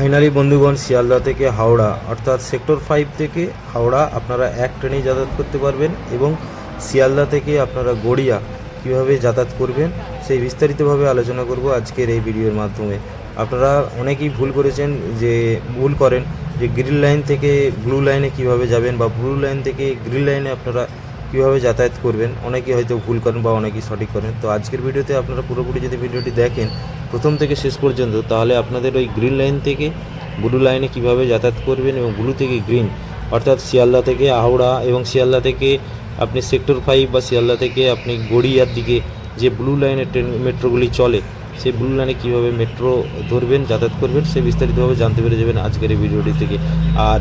Finally বন্ধুগণ, শিয়ালদা থেকে হাওড়া, অর্থাৎ সেক্টর ফাইভ থেকে হাওড়া আপনারা এক ট্রেনেই যাতায়াত করতে পারবেন এবং শিয়ালদা থেকে আপনারা গড়িয়া কীভাবে যাতায়াত করবেন সেই বিস্তারিতভাবে আলোচনা করব আজকের এই ভিডিওর মাধ্যমে। আপনারা অনেকেই ভুল করেছেন যে, ভুল করেন যে গ্রিন লাইন থেকে ব্লু লাইনে কীভাবে যাবেন বা ব্লু লাইন থেকে গ্রিন লাইনে আপনারা কীভাবে যাতায়াত করবেন অনেকে হয়তো ভুল করেন বা অনেকেই সঠিক করেন। তো আজকের ভিডিওতে আপনারা পুরোপুরি যদি ভিডিওটি দেখেন, প্রথম থেকে শেষ পর্যন্ত, তাহলে আপনাদের ওই গ্রিন লাইন থেকে ব্লু লাইনে কীভাবে যাতায়াত করবেন এবং ব্লু থেকে গ্রিন, অর্থাৎ শিয়ালদা থেকে হাওড়া এবং শিয়ালদা থেকে আপনি সেক্টর ফাইভ বা শিয়ালদা থেকে আপনি গড়িয়ার দিকে যে ব্লু লাইনের ট্রেন, মেট্রোগুলি চলে সেই ব্লু লাইনে কীভাবে মেট্রো ধরবেন, যাতায়াত করবেন সে বিস্তারিতভাবে জানতে পেরে যাবেন আজকের এই ভিডিওটি থেকে। আর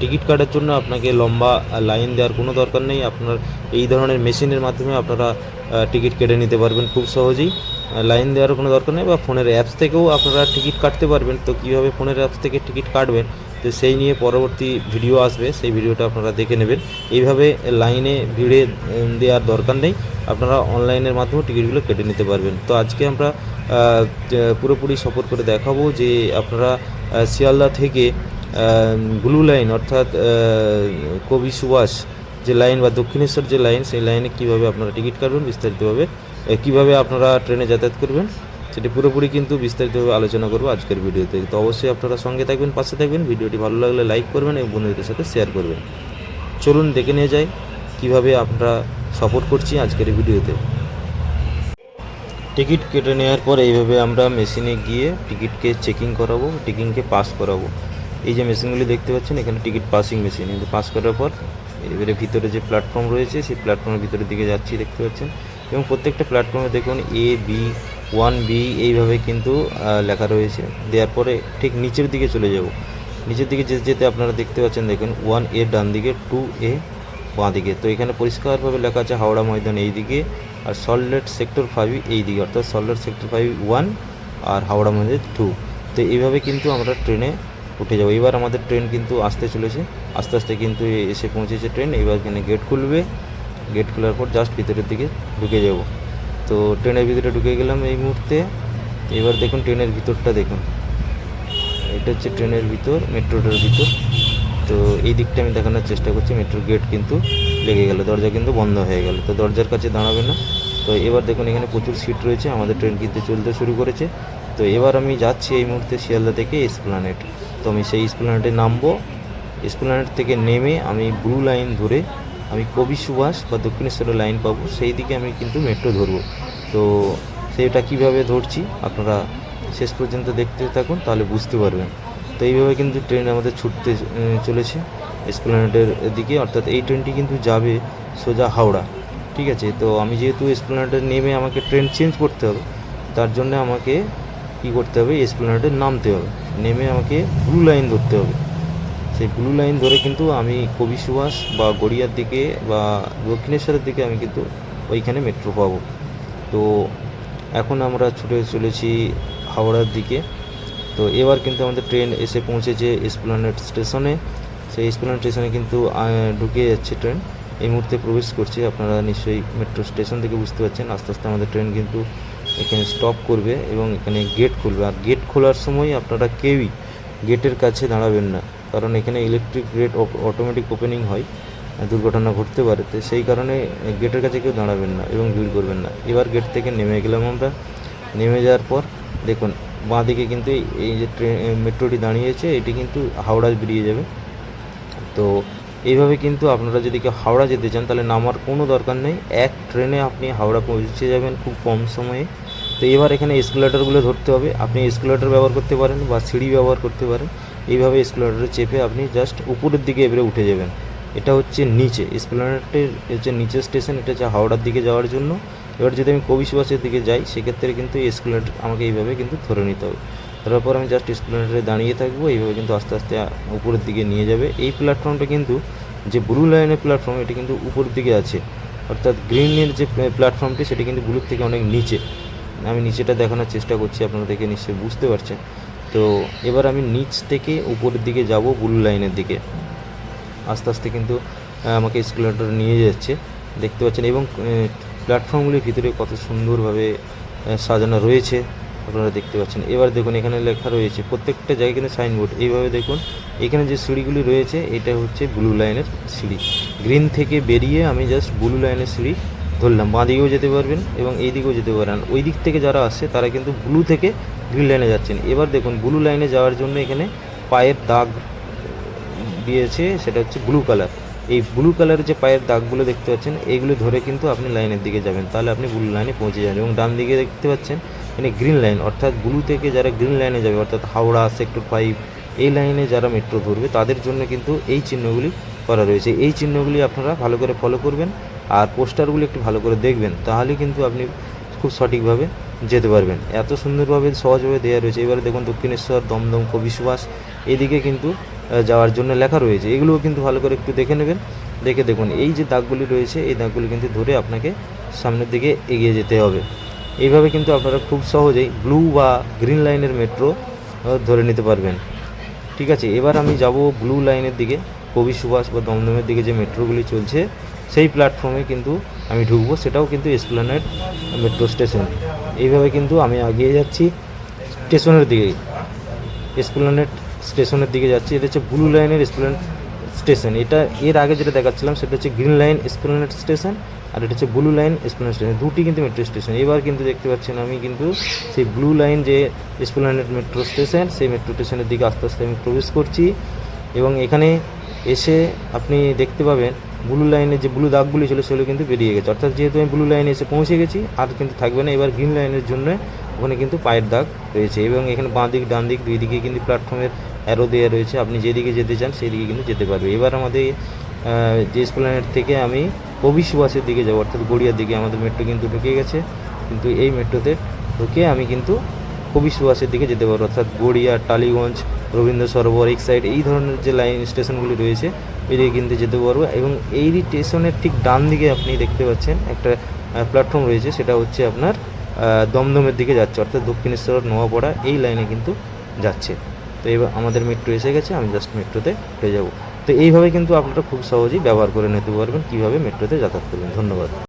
টিকিট কাটার জন্য আপনাকে লম্বা লাইন দেওয়ার কোনো দরকার নেই। আপনার এই ধরনের মেশিনের মাধ্যমে আপনারা টিকিট কেটে নিতে পারবেন খুব সহজেই। লাইন দেওয়ার কোনো দরকার নেই বা ফোনের অ্যাপস থেকেও আপনারা টিকিট কাটতে পারবেন। তো কীভাবে ফোনের অ্যাপস থেকে টিকিট কাটবেন তো সেই নিয়ে পরবর্তী ভিডিও আসবে, সেই ভিডিওটা আপনারা দেখে নেবেন। এইভাবে লাইনে ভিড়ে দেওয়ার দরকার নেই। আপনারা অনলাইনের মাধ্যমে টিকিটগুলো কেটে নিতে পারবেন। তো আজকে আমরা পুরোপুরি সফর করে দেখাবো যে আপনারা শিয়ালদা থেকে ব্লু লাইন অর্থাৎ কবি সুভাষ যে লাইন বা দক্ষিণেশ্বর যে লাইন সেই লাইনে কীভাবে আপনারা টিকিট কাটবেন, বিস্তারিতভাবে কীভাবে আপনারা ট্রেনে যাতায়াত করবেন সেটি পুরোপুরি কিন্তু বিস্তারিতভাবে আলোচনা করব আজকের ভিডিওতে। তো অবশ্যই আপনারা সঙ্গে থাকবেন, পাশে থাকবেন। ভিডিওটি ভালো লাগলে লাইক করবেন এবং বন্ধুদের সাথে শেয়ার করবেন। চলুন দেখে নিয়ে যাই কীভাবে আমরা সফর করছি আজকের ভিডিওতে। টিকিট কেটে নেওয়ার পর এইভাবে আমরা মেশিনে গিয়ে টিকিটকে চেকিং করাবো টিকিংকে পাস করাবো। এই যে মেশিনগুলি দেখতে পাচ্ছেন, এখানে টিকিট পাসিং মেশিন। কিন্তু পাস করার পর এবারে ভিতরে যে প্ল্যাটফর্ম রয়েছে, সেই প্ল্যাটফর্মের ভিতরের দিকে যাচ্ছি, দেখতে পাচ্ছেন। এবং প্রত্যেকটা প্ল্যাটফর্মে দেখুন এ বি ওয়ান বি এইভাবে কিন্তু লেখা রয়েছে। দেওয়ার পরে ঠিক নিচের দিকে চলে যাব। নিচের দিকে যেতে যেতে আপনারা দেখতে পাচ্ছেন, দেখুন, ওয়ান এ ডান দিকে, টু এ বাঁ দিকে। তো এখানে পরিষ্কারভাবে লেখা আছে হাওড়া ময়দান এই দিকে আর সল্টলেট সেক্টর ফাইভ এই দিকে। অর্থাৎ সল্টলেট সেক্টর ফাইভ ওয়ান আর হাওড়া ময়দান টু। তো এইভাবে কিন্তু আমরা ট্রেনে উঠে যাব। এবার আমাদের ট্রেন কিন্তু আসতে চলেছে। আস্তে আস্তে কিন্তু এসে পৌঁছেছে ট্রেন। এবার এখানে গেট খুলবে। গেট খোলার পর জাস্ট ভিতরের দিকে ঢুকে যাব। তো ট্রেনের ভিতরে ঢুকে গেলাম এই মুহূর্তে। এবার দেখুন ট্রেনের ভিতরটা দেখুন। এটা হচ্ছে ট্রেনের ভিতর, মেট্রোটার ভিতর। তো এই দিকটা আমি দেখানোর চেষ্টা করছি মেট্রো গেট কিন্তু লেগে গেল, দরজা কিন্তু বন্ধ হয়ে গেল। তো দরজার কাছে দাঁড়াবে না। তো এবার দেখুন এখানে প্রচুর সিট রয়েছে, আমাদের ট্রেন কিন্তু চলতে শুরু করেছে। তো এবার আমি যাচ্ছি এই মুহূর্তে শিয়ালদা থেকে এসপ্লানেট। তো আমি সেই এসপ্লানেটে নামবো। এসপ্লানেট থেকে নেমে আমি ব্লু লাইন ধরে আমি কবি সুভাষ বা দক্ষিণেশ্বরের লাইন পাবো, সেই দিকে আমি কিন্তু মেট্রো ধরবো। তো সেইটা কীভাবে ধরছি, আপনারা শেষ পর্যন্ত দেখতে থাকুন, তাহলে বুঝতে পারবেন। তো এইভাবে কিন্তু ট্রেন আমাদের ছুটতে চলেছে এসপ্লানেটের দিকে, অর্থাৎ এই ট্রেনটি কিন্তু যাবে সোজা হাওড়া। ঠিক আছে? তো আমি যেহেতু এসপ্লানেটের নেমে আমাকে ট্রেন চেঞ্জ করতে হবে, তার জন্য আমাকে কী করতে হবে? এসপ্লানেটের নামতে হবে। নেমে আমাকে ব্লু লাইন ধরতে হবে। সেই ব্লু লাইন ধরে কিন্তু আমি কবি সুভাষ বা গড়িয়ার দিকে বা দক্ষিণেশ্বরের দিকে আমি কিন্তু ওইখানে মেট্রো পাবো। তো এখন আমরা ছুটে চলেছি হাওড়ার দিকে। তো এবার কিন্তু আমাদের ট্রেন এসে পৌঁছেছে এসপ্লানেট স্টেশনে সেই এসপ্লানেট স্টেশনে কিন্তু ঢুকে যাচ্ছে ট্রেন এই মুহূর্তে প্রবেশ করছে। আপনারা নিশ্চয়ই মেট্রো স্টেশন থেকে বুঝতে পারছেন। আস্তে আস্তে আমাদের ট্রেন কিন্তু এখানে স্টপ করবে এবং এখানে গেট খুলবে। আর গেট খোলার সময় আপনারা কেউই গেটের কাছে দাঁড়াবেন না। কারণ এখানে ইলেকট্রিক গেট অটোমেটিক ওপেনিং হয়, দুর্ঘটনা ঘটতে পারে। তো সেই কারণে গেটের কাছে কেউ দাঁড়াবেন না এবং ভিড় করবেন না। এবার গেট থেকে নেমে গেলাম আমরা। নেমে যাওয়ার পর দেখুন বাঁ দিকে কিন্তু এই- যে ট্রেন মেট্রোটি দাঁড়িয়েছে, এটি কিন্তু হাওড়া বেরিয়ে যাবে। তো এইভাবে কিন্তু আপনারা যদি কেউ হাওড়া যেতে চান, তাহলে নামার কোনো দরকার নেই। এক ট্রেনে আপনি হাওড়া পৌঁছে যাবেন খুব কম সময়ে। তো এবার এখানে এসকুলেটারগুলো ধরতে হবে। আপনি এসকুলেটার ব্যবহার করতে পারেন বা সিঁড়ি ব্যবহার করতে পারেন। এইভাবে এসকুলেটারে চেপে আপনি জাস্ট উপরের দিকে এবারে উঠে যাবেন। এটা হচ্ছে নিচে। এসপ্লানেটের হচ্ছে নিচের স্টেশন, এটা হচ্ছে হাওড়ার দিকে যাওয়ার জন্য। এবার যদি আমি কবি সুভাষের দিকে যাই, সেক্ষেত্রে কিন্তু এসকুলেটার আমাকে এইভাবে কিন্তু ধরে নিতে হবে। ধরার পর আমি জাস্ট এসকুলেটারে দাঁড়িয়ে থাকব, এইভাবে কিন্তু আস্তে আস্তে উপরের দিকে নিয়ে যাবে। এই প্ল্যাটফর্মটা কিন্তু যে ব্লু লাইনের প্ল্যাটফর্ম এটি কিন্তু উপরের দিকে আছে। অর্থাৎ গ্রিনের যে প্ল্যাটফর্মটি সেটি কিন্তু ব্লুর থেকে অনেক নিচে। আমি নিচেটা দেখানোর চেষ্টা করছি, আপনারা দেখে নিশ্চয়ই বুঝতে পারছেন। তো এবার আমি নিচ থেকে উপরের দিকে যাব ব্লু লাইনের দিকে। আস্তে আস্তে কিন্তু আমাকে স্কুলেটার নিয়ে যাচ্ছে। দেখতে পাচ্ছেন, এবং প্ল্যাটফর্মগুলির ভিতরে কত সুন্দরভাবে সাজানো রয়েছে। আপনারা দেখতে পাচ্ছেন। এবার দেখুন, এখানে লেখা রয়েছে, প্রত্যেকটা জায়গায় কিন্তু সাইনবোর্ড এইভাবে দেখুন, এখানে যে সিঁড়িগুলি রয়েছে, এটা হচ্ছে ব্লু লাইনের সিঁড়ি। গ্রিন থেকে বেরিয়ে আমি জাস্ট ব্লু লাইনের সিঁড়ি ধরলাম, বাঁ দিকেও যেতে পারবেন এবং এই দিকেও যেতে পারেন। ওই দিক থেকে যারা আসছে, তারা কিন্তু ব্লু থেকে গ্রিন লাইনে যাচ্ছেন। এবার দেখুন, ব্লু লাইনে যাওয়ার জন্য এখানে পায়ের দাগ দিয়েছে, সেটা হচ্ছে ব্লু কালার। এই ব্লু কালারের যে পায়ের দাগগুলো দেখতে পাচ্ছেন এইগুলো ধরে কিন্তু আপনি লাইনের দিকে যাবেন। তাহলে আপনি ব্লু লাইনে পৌঁছে যাবেন এবং ডান দিকে দেখতে পাচ্ছেন মানে গ্রিন লাইন। অর্থাৎ ব্লু থেকে যারা গ্রিন লাইনে যাবে, অর্থাৎ হাওড়া, সেক্টর ফাইভ, এই লাইনে যারা মেট্রো ধরবে, তাদের জন্য কিন্তু এই চিহ্নগুলি করা রয়েছে। এই চিহ্নগুলি আপনারা ভালো করে ফলো করবেন। আর পোস্টারগুলি একটু ভালো করে দেখবেন, তাহলে কিন্তু আপনি খুব সঠিকভাবে যেতে পারবেন। এত সুন্দরভাবে সহজভাবে দেওয়া রয়েছে। এবারে দেখুন দক্ষিণেশ্বর, দমদম, কবি সুভাষ, এদিকে কিন্তু যাওয়ার জন্য লেখা রয়েছে। এগুলোও কিন্তু ভালো করে একটু দেখে নেবেন। দেখে দেখুন, এই যে দাগগুলি রয়েছে, এই দাগগুলি কিন্তু ধরে আপনাকে সামনের দিকে এগিয়ে যেতে হবে। এইভাবে কিন্তু আপনারা খুব সহজেই ব্লু বা গ্রিন লাইনের মেট্রো ধরে নিতে পারবেন। ঠিক আছে, এবার আমি যাব ব্লু লাইনের দিকে, কবি সুভাষ বা দমদমের দিকে যে মেট্রোগুলি চলছে সেই প্ল্যাটফর্মে কিন্তু আমি ঢুকবো, সেটাও কিন্তু এসপ্লানেড মেট্রো স্টেশন এইভাবে কিন্তু আমি এগিয়ে যাচ্ছি স্টেশনের দিকে। এসপ্লানেড স্টেশনের দিকে যাচ্ছি, এটা হচ্ছে ব্লু লাইনের এসপ্লানেড স্টেশন এটা এর আগে যেটা দেখাচ্ছিলাম, সেটা হচ্ছে গ্রিন লাইন এসপ্লানেড স্টেশন আর এটা হচ্ছে ব্লু লাইন এসপ্লানেড স্টেশন দুটি কিন্তু মেট্রো স্টেশন এবার কিন্তু দেখতে পাচ্ছেন আমি কিন্তু সেই ব্লু লাইন যে এসপ্লানেড মেট্রো স্টেশন সেই মেট্রো স্টেশনের দিকে আস্তে আস্তে আমি প্রবেশ করছি। এবং এখানে এসে আপনি দেখতে পাবেন ব্লু লাইনে যে ব্লু দাগগুলি ছিল সেগুলো কিন্তু বেরিয়ে গেছে। অর্থাৎ যেহেতু আমি ব্লু লাইনে এসে পৌঁছে গেছি, আর কিন্তু থাকবে না, এবার গ্রিন লাইনের জন্য ওখানে কিন্তু পায়ের দাগ রয়েছে এবং এখানে বাঁ দিক, ডান দিক, দুই দিকে কিন্তু প্ল্যাটফর্মের অ্যারো দেওয়া রয়েছে। আপনি যেদিকে যেতে চান সেই দিকে কিন্তু যেতে পারবে। এবার আমাদের যে প্ল্যানেট থেকে আমি কবি সুভাষের দিকে যাব। অর্থাৎ গড়িয়ার দিকে আমাদের মেট্রো কিন্তু ঢুকে গেছে। কিন্তু এই মেট্রোতে ঢুকে আমি কিন্তু কবি সুভাষের দিকে যেতে পারব। অর্থাৎ গড়িয়া, টালিগঞ্জ, রবীন্দ্র সরোবর, এক সাইড এই ধরনের যে লাইন স্টেশনগুলি রয়েছে এদিকে কিনতে যেতে পারব। এবং এই স্টেশনের ঠিক ডান দিকে আপনি দেখতে পাচ্ছেন একটা প্ল্যাটফর্ম রয়েছে। সেটা হচ্ছে আপনার দমদমের দিকে যাচ্ছে। অর্থাৎ দক্ষিণেশ্বর, নোয়াপাড়া এই লাইনে কিন্তু যাচ্ছে। তো এবার আমাদের মেট্রো এসে গেছে। আমি জাস্ট মেট্রোতে উঠে যাব। তো এইভাবে কিন্তু আপনারা খুব সহজেই ব্যবহার করে নিতে পারবেন। কীভাবে মেট্রোতে যাতায়াত করবেন? ধন্যবাদ।